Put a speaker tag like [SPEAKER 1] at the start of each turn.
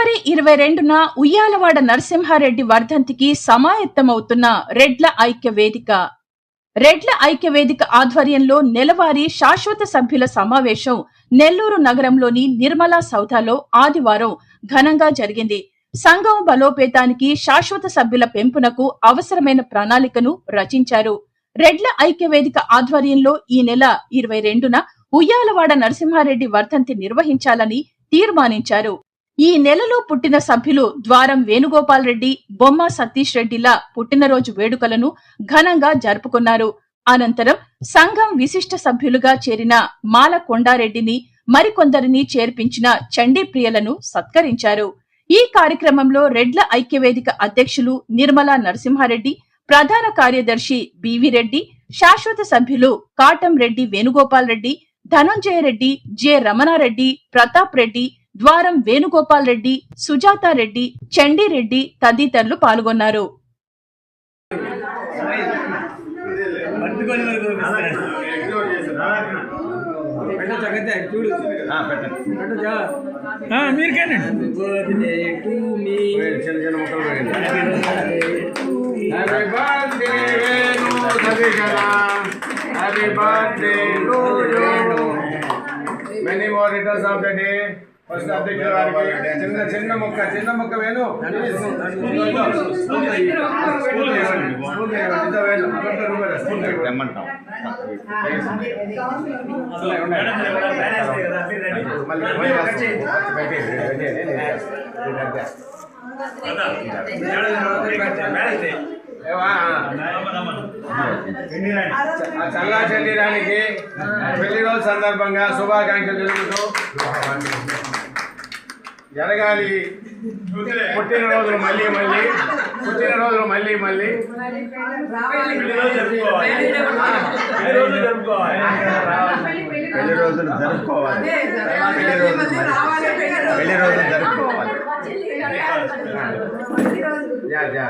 [SPEAKER 1] జనవరి ఇరవై రెండున ఉయ్యాలవాడ నరసింహారెడ్డి వర్ధంతికి సమాయత్తమవుతున్న రెడ్ల ఐక్య వేదిక రెడ్ల ఐక్య వేదిక ఆధ్వర్యంలో నెలవారీ శాశ్వత సభ్యుల సమావేశం నెల్లూరు నగరంలోని నిర్మలా సౌధాలో ఆదివారం ఘనంగా జరిగింది. సంఘం బలోపేతానికి శాశ్వత సభ్యుల పెంపునకు అవసరమైన ప్రణాళికను రచించారు. రెడ్ల ఐక్య వేదిక ఆధ్వర్యంలో ఈ నెల ఇరవై రెండున ఉయ్యాలవాడ నరసింహారెడ్డి వర్ధంతి నిర్వహించాలని తీర్మానించారు. ఈ నెలలో పుట్టిన సభ్యులు ద్వారం వేణుగోపాల్ రెడ్డి బొమ్మ సతీష్ రెడ్డిల పుట్టినరోజు వేడుకలను ఘనంగా జరుపుకున్నారు. అనంతరం సంఘం విశిష్ట సభ్యులుగా చేరిన మాల కొండారెడ్డిని మరికొందరిని చేర్పించిన చండీ ప్రియలను సత్కరించారు. ఈ కార్యక్రమంలో రెడ్ల ఐక్యవేదిక అధ్యక్షులు నిర్మలా నరసింహారెడ్డి ప్రధాన కార్యదర్శి బివి రెడ్డి శాశ్వత సభ్యులు కాటం రెడ్డి వేణుగోపాల్ రెడ్డి ధనంజయ రెడ్డి జె రమణారెడ్డి ప్రతాప్ రెడ్డి ద్వారం వేణుగోపాల్ రెడ్డి సుజాత రెడ్డి చండీరెడ్డి తదితరులు పాల్గొన్నారు.
[SPEAKER 2] పట్టుకొని మరి పంపిస్తాడు. పెట్టు చక్కతే, చూడు
[SPEAKER 3] చిన్న చిన్న ఫస్ట్ అధ్యక్షుల వారికి ముక్క చిన్న ముక్క వేణు ఇవ్వండి. మళ్ళీ చల్లా చెల్లిరానికి పెళ్ళి రోజు సందర్భంగా శుభాకాంక్షలు తెలుపుతూ జరగాలి. పుట్టినరోజులు మళ్ళీ మళ్ళీ పుట్టినరోజులు మళ్ళీ మళ్ళీ. పెళ్ళి రోజులు జరుపుకోవాలి. పెళ్ళి రోజులు పెళ్ళి రోజులు జరుపుకోవాలి. యా యా.